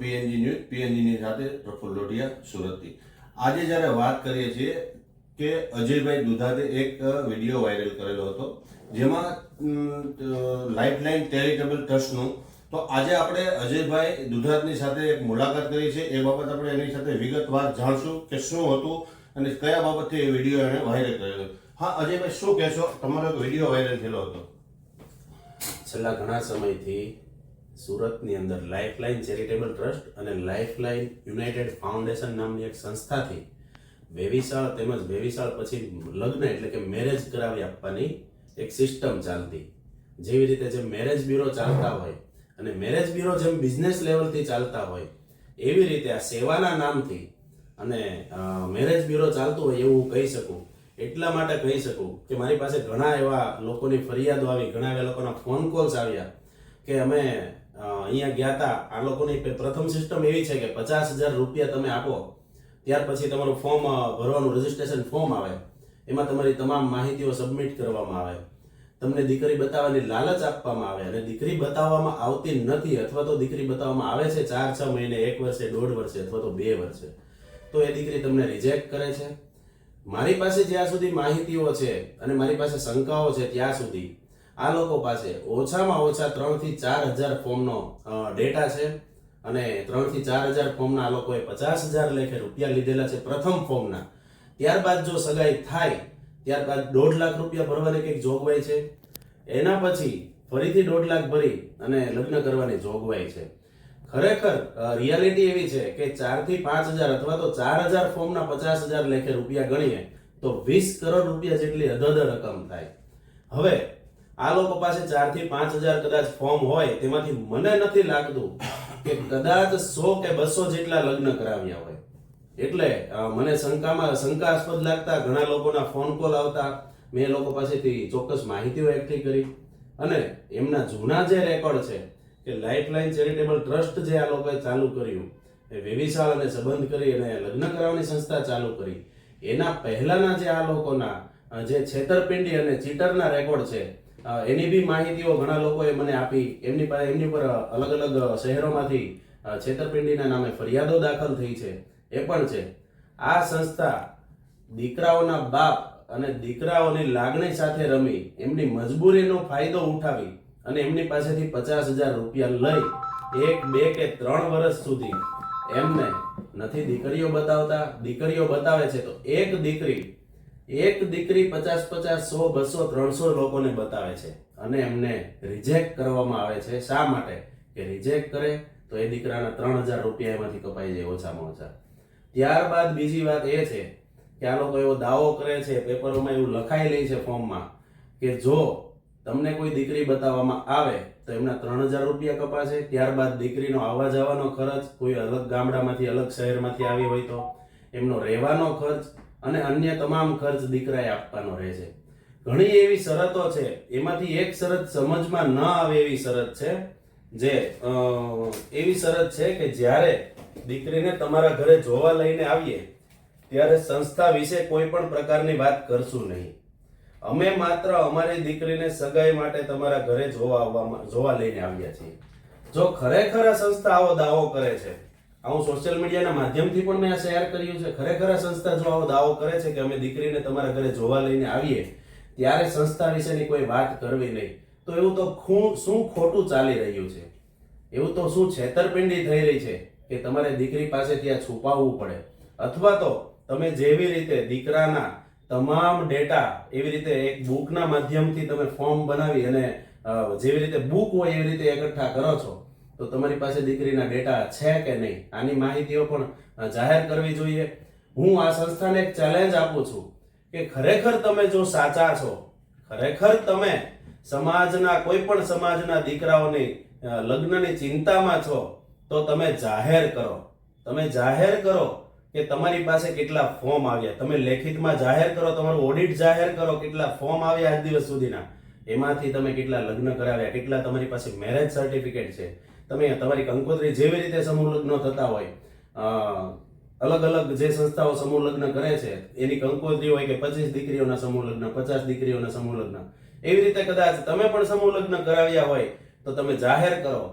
PNG news પીએનજીની સાથે પ્રફુલ્લ લોઢિયા સુરતથી આજે જ્યારે વાત કરીએ છીએ કે અજયભાઈ દુધાતે એક વીડિયો વાયરલ કરેલો હતો, જેમાં લાઇફલાઇન ચેરિટેબલ ટ્રસ્ટનું તો આજે આપણે અજયભાઈ દુધાતની સાથે એક મુલાકાત કરી છે. એ બાબત આપણે એની સાથે વિગતવાર જાણશું કે શું હતું અને કયા બાબતથી એ વીડિયો એણે વાયરલ કરેલો. હા, અજયભાઈ, શું કહેશો? તમારો વીડિયો વાયરલ થયેલો હતો. છેલ્લા ઘણા સમયથી સુરતની અંદર લાઇફલાઇન ચેરિટેબલ ટ્રસ્ટ અને લાઇફલાઇન યુનાઇટેડ ફાઉન્ડેશન નામની એક સંસ્થાથી વેવિશાળ તેમજ વેવિશાળ પછી લગ્ન એટલે કે મેરેજ કરાવી આપવાની એક સિસ્ટમ ચાલતી. જેવી રીતે જે મેરેજ બ્યુરો ચાલતા હોય અને મેરેજ બ્યુરો જેમ બિઝનેસ લેવલથી ચાલતા હોય, એવી રીતે આ સેવાના નામથી અને મેરેજ બ્યુરો ચાલતું હોય એવું હું કહી શકું. એટલા માટે કહી શકું કે મારી પાસે ઘણા એવા લોકોની ફરિયાદો આવી, ઘણા એવા લોકોના ફોન કોલ્સ આવ્યા કે અમે અહીંયા ગયા હતા. આ લોકોની પ્રથમ સિસ્ટમ એવી છે કે પચાસ હજાર રૂપિયા તમે આપો. ત્યાર પછી તમારું ફોર્મ ભરવાનું રજીસ્ટ્રેશન ફોર્મ આવે. એમાં તમારી તમામ માહિતીઓ સબમિટ કરવામાં આવે. તમને દીકરી બતાવવાની લાલચ આપવામાં આવે અને દીકરી બતાવવામાં આવતી નથી અથવા તો દીકરી બતાવવામાં આવે છે ચાર, છ મહિને, એક વર્ષે, દોઢ વર્ષે અથવા તો બે વર્ષે. તો એ દીકરી તમને રિજેક્ટ કરે છે. મારી પાસે જ્યાં સુધી માહિતીઓ છે અને મારી પાસે શંકાઓ છે ત્યાં સુધી આ લોકો પાસે ઓછામાં ઓછા ત્રણથી ચાર હજાર ફોર્મનો ડેટા છે અને ત્રણથી ચાર હજાર ફોર્મના આ લોકોએ પચાસ હજાર લેખે રૂપિયા લીધેલા છે પ્રથમ ફોર્મના ત્યારબાદ જો સગાઈ થાય, ત્યારબાદ દોઢ લાખ રૂપિયા ભરવાની કંઈક જોગવાઈ છે. એના પછી ફરીથી દોઢ લાખ ભરી અને લગ્ન કરવાની જોગવાઈ છે. ખરેખર રિયાલિટી એવી છે કે ચારથી પાંચ હજાર અથવા તો ચાર હજાર ફોર્મના પચાસ હજાર લેખે રૂપિયા ગણીએ, તો વીસ કરોડ રૂપિયા જેટલી અધધ રકમ થાય. હવે આ લોકો પાસે ચારથી પાંચ હજાર કદાચ ફોર્મ હોય, તેમાંથી મને નથી લાગતું કે કદાચ સો કે બસો જેટલા લગ્ન કરાવ્યા હોય. એટલે મને શંકામાં શંકાસ્પદ લાગતા ઘણા લોકોના ફોન કોલ આવતા. મેં લોકો પાસેથી ચોક્કસ માહિતીઓ એકઠી કરી. અને એમના જૂના જે રેકોર્ડ છે, કે લાઇફલાઇન ચેરિટેબલ ટ્રસ્ટ જે આ લોકોએ ચાલુ કર્યું, એ વેવિશાળ અને સંબંધ કરી અને લગ્ન કરાવવાની સંસ્થા ચાલુ કરી. એના પહેલાના જે આ લોકોના જે છેતરપિંડી અને ચીટરના રેકોર્ડ છે એની બી માહિતીઓ ઘણા લોકોએ મને આપી. એમની પાસે એમની પર અલગ અલગ શહેરોમાંથી છેતરપિંડીના નામે ફરિયાદો દાખલ થઈ છે. એ પણ છે. આ સંસ્થા દીકરાઓના બાપ અને દીકરાઓની લાગણી સાથે રમી, એમની મજબૂરીનો ફાયદો ઉઠાવી અને એમની પાસેથી પચાસ હજાર રૂપિયા લઈ એક, બે કે ત્રણ વર્ષ સુધી એમને નથી દીકરીઓ બતાવતા. દીકરીઓ બતાવે છે તો એક દીકરી એક દીકરી પચાસ પચાસ સો, બસો, ત્રણસો લોકોને બતાવે છે અને એમને રિજેક્ટ કરવામાં આવે છે. શા માટે? કે રિજેક્ટ કરે તો એ દીકરાના ત્રણ હજાર રૂપિયા એમાંથી કપાઈ જાય ઓછામાં ઓછા. ત્યારબાદ બીજી વાત એ છે કે આ લોકો એવો દાવો કરે છે, પેપરોમાં એવું લખાઈ લે છે ફોર્મમાં કે જો તમને કોઈ દીકરી બતાવવામાં આવે તો એમના ત્રણ હજાર રૂપિયા કપાશે. ત્યારબાદ દીકરીનો આવવા જવાનો ખર્ચ કોઈ અલગ ગામડામાંથી, અલગ શહેરમાંથી આવી હોય તો એમનો રહેવાનો ખર્ચ અને અન્ય તમામ ખર્ચ દીકરાએ આપવાનો રહે છે ઘણી એવી શરતો છે, એમાંથી એક શરત સમજમાં ન આવે એવી શરત છે, જે એવી શરત છે કે જ્યારે દીકરીને તમારા ઘરે જોવા લઈને આવીએ, ત્યારે સંસ્થા વિશે કોઈ પણ પ્રકારની વાત કરશું નહીં. અમે માત્ર અમારી દીકરીને સગાઈ માટે તમારા ઘરે જોવા આવવા જોવા લઈને આવ્યા છીએ. જો ખરેખર આ સંસ્થા આવો દાવો કરે છે હું સોશિયલ મીડિયાના માધ્યમથી પણ મેં આ શેર કર્યું છે. ખરેખર આ સંસ્થા જો આવો દાવો કરે છે કે અમે દીકરીને તમારા ઘરે જોવા લઈને આવીએ, ત્યારે સંસ્થા વિશેની કોઈ વાત કરવી નહીં. તો એવું તો ખું- શું ખોટું ચાલી રહ્યું છે? એવું તો શું છેતરપિંડી થઈ રહી છે કે તમારે દીકરી પાસે ત્યાં છુપાવવું પડે? અથવા તો તમે જેવી રીતે દીકરાના તમામ ડેટા એવી રીતે એક બુકના માધ્યમથી તમે ફોર્મ બનાવી અને જેવી રીતે બુક હોય એવી રીતે એકઠા કરો છો તો તમારી પાસે દીકરીના ડેટા છે કે નહીં? આની માહિતીઓ પણ જાહેર કરવી જોઈએ. હું આ સંસ્થાને એક ચેલેન્જ આપું છું કે ખરેખર તમે જો સાચા છો, ખરેખર તમે સમાજના, કોઈ પણ સમાજના દીકરાઓની લગ્નની ચિંતામાં છો, તો તમે જાહેર કરો. તમે જાહેર કરો કે તમારી પાસે કેટલા ફોર્મ આવ્યા. તમે લેખિતમાં જાહેર કરો, તમારું ઓડિટ જાહેર કરો કેટલા ફોર્મ આવ્યા આજ દિવસ સુધીના. એમાંથી તમે કેટલા લગ્ન કરાવ્યા, કેટલા તમારી પાસે મેરેજ સર્ટિફિકેટ છે. તમે તમારી કંકોત્રી જેવી રીતે સમૂહ લગ્ન થતા હોય અલગ અલગ જે સંસ્થાઓ સમૂહ લગ્ન કરે છે, એની કંકોત્રી હોય કે પચીસ દીકરીઓના સમૂહ લગ્ન, પચાસ દીકરીઓના સમૂહ લગ્ન, એવી રીતે કદાચ તમે પણ સમૂહ લગ્ન કરાવ્યા હોય તો તમે જાહેર કરો.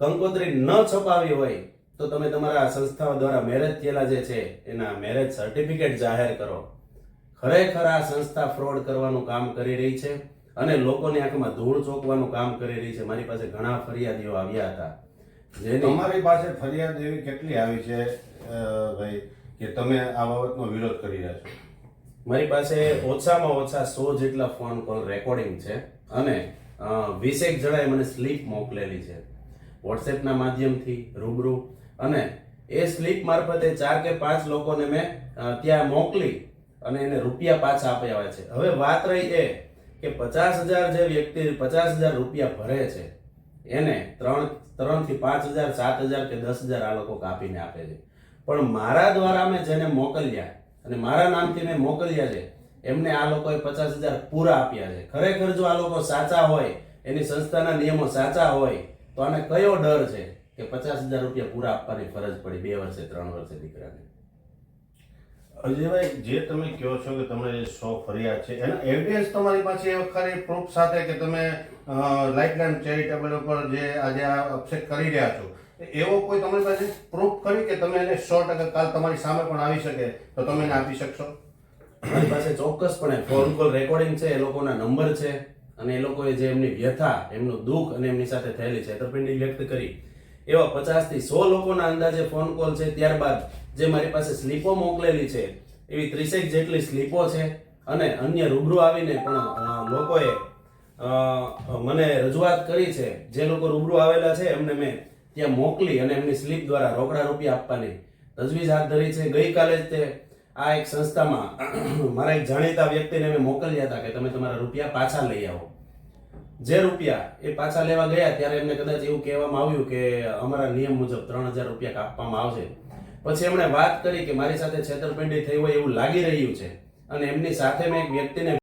કંકોત્રી ન છપાવી હોય તો તમે તમારા સંસ્થાઓ દ્વારા મેરેજ થયેલા જે છે, એના મેરેજ સર્ટિફિકેટ જાહેર કરો. ખરેખર આ સંસ્થા ફ્રોડ કરવાનું કામ કરી રહી છે. અને લોકોની આંખમાં ધૂળ ચોકવાનું કામ કરી રહી છે. મારી પાસે ઘણા ફરિયાદીઓ આવ્યા હતા. જેની તમારી પાસે ફરિયાદ એવી કેટલી આવી છે ભાઈ કે તમે આ બાબતનો વિરોધ કરી રહ્યા છો? મારી પાસે ઓછામાં ઓછા સો જેટલા ફોન કોલ રેકોર્ડિંગ છે અને વીસેક જણાએ મને સ્લીપ મોકલેલી છે. વોટ્સએપના માધ્યમથી રૂબરૂ. અને એ સ્લીપ મારફતે ચાર કે પાંચ લોકોને મેં ત્યાં મોકલી અને એને રૂપિયા પાછા આપ્યા છે. હવે વાત રહી એ કે પચાસ હજાર જે વ્યક્તિ પચાસ હજાર રૂપિયા ભરે છે, એને ત્રણ, ત્રણથી પાંચ હજાર, સાત હજાર કે દસ હજાર આ લોકો કાપીને આપે છે. પણ મારા દ્વારા મેં જેને મોકલ્યા અને મારા નામથી મેં મોકલ્યા છે, એમને આ લોકોએ પચાસ હજાર પૂરા આપ્યા છે. ખરેખર જો આ લોકો સાચા હોય, એની સંસ્થાના નિયમો સાચા હોય, તો આને કયો ડર છે કે પચાસ હજાર રૂપિયા પૂરા આપવાની ફરજ પડી બે વર્ષે, ત્રણ વર્ષે દીકરાને? અજયભાઈ, જે તમે કહો છો કે તમને જે સો ફરિયાદ છે, એના એવિડન્સ તમારી પાસે ખરી પ્રૂફ સાથે કે તમે લાઇફલાઇન ચેરિટેબલ ઉપર જે આજે આ અપસેટ કરી રહ્યા છો એવો કોઈ તમારી પાસે પ્રૂફ કરી કે તમે એને સો ટકા કાલ તમારી સામે પણ આવી શકે તો તમે એને આપી શકશો? મારી પાસે ચોક્કસપણે ફોન કોલ રેકોર્ડિંગ છે, એ લોકોના નંબર છે, અને એ લોકોએ જે એમની વ્યથા, એમનું દુઃખ અને એમની સાથે થયેલી છેતરપિંડી વ્યક્ત કરી એવા પચાસથી સો લોકોના અંદાજે ફોન કોલ છે. ત્યારબાદ જે મારી પાસે સ્લીપો મોકલેલી છે, એવી ત્રીસેક જેટલી સ્લીપો છે અને અન્ય રૂબરૂ આવીને પણ લોકોએ મને રજૂઆત કરી છે. જે લોકો રૂબરૂ આવેલા છે, એમને મેં ત્યાં મોકલી અને એમની સ્લીપ દ્વારા રોકડા રૂપિયા આપવાની તજવીજ હાથ ધરી છે. ગઈકાલે જ તે આ એક સંસ્થામાં મારા એક જાણીતા વ્યક્તિને મેં મોકલ્યા હતા કે તમે તમારા રૂપિયા પાછા લઈ આવો. જે રૂપિયા એ પાછા લેવા ગયા ત્યારે એમને કદાચ એવું કહેવામાં આવ્યું કે અમારા નિયમ મુજબ ત્રણ હજાર રૂપિયા કાપવામાં આવશે. પછી એમણે વાત કરી કે મારી સાથે છેતરપિંડી થઈ હોય એવું લાગી રહ્યું છે અને એમની સાથે મેં એક વ્યક્તિને